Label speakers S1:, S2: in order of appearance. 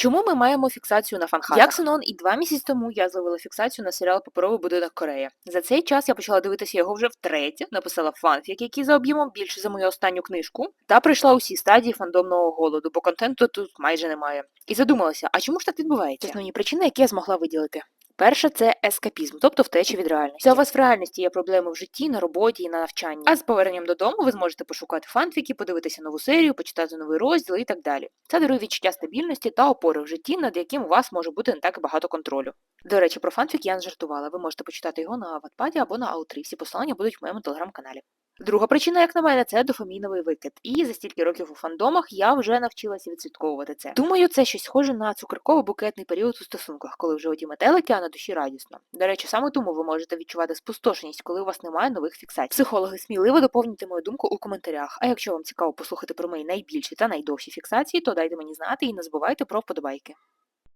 S1: Чому ми маємо фіксацію на фанхатах? Як Синон, і два місяці тому я зловила фіксацію на серіал Паперовий будинок Корея. За цей час я почала дивитися його вже втретє, написала фанфік, який за об'ємом більше за мою останню книжку, та пройшла усі стадії фандомного голоду, бо контенту тут майже немає. І задумалася, а чому ж так відбувається? Основні причини, які я змогла виділити. Перше це ескапізм, тобто втеча від реальності. Це у вас в реальності є проблеми в житті, на роботі і на навчанні. А з поверненням додому ви зможете пошукати фанфіки, подивитися нову серію, почитати новий розділ і так далі. Це дарує відчуття стабільності та опори в житті, над яким у вас може бути не так багато контролю. До речі, про фанфік я не жартувала. Ви можете почитати його на Ватпаді або на Аутрі. Всі посилання будуть в моєму телеграм-каналі. Друга причина, як на мене, це дофаміновий викид. І за стільки років у фандомах я вже навчилася відслідковувати це. Думаю, це щось схоже на цукерково-букетний період у стосунках, коли вже оті метелики, а на душі радісно. До речі, саме тому ви можете відчувати спустошеність, коли у вас немає нових фіксацій. Психологи сміливо доповнюйте мою думку у коментарях. А якщо вам цікаво послухати про мої найбільші та найдовші фіксації, то дайте мені знати і не забувайте про вподобайки.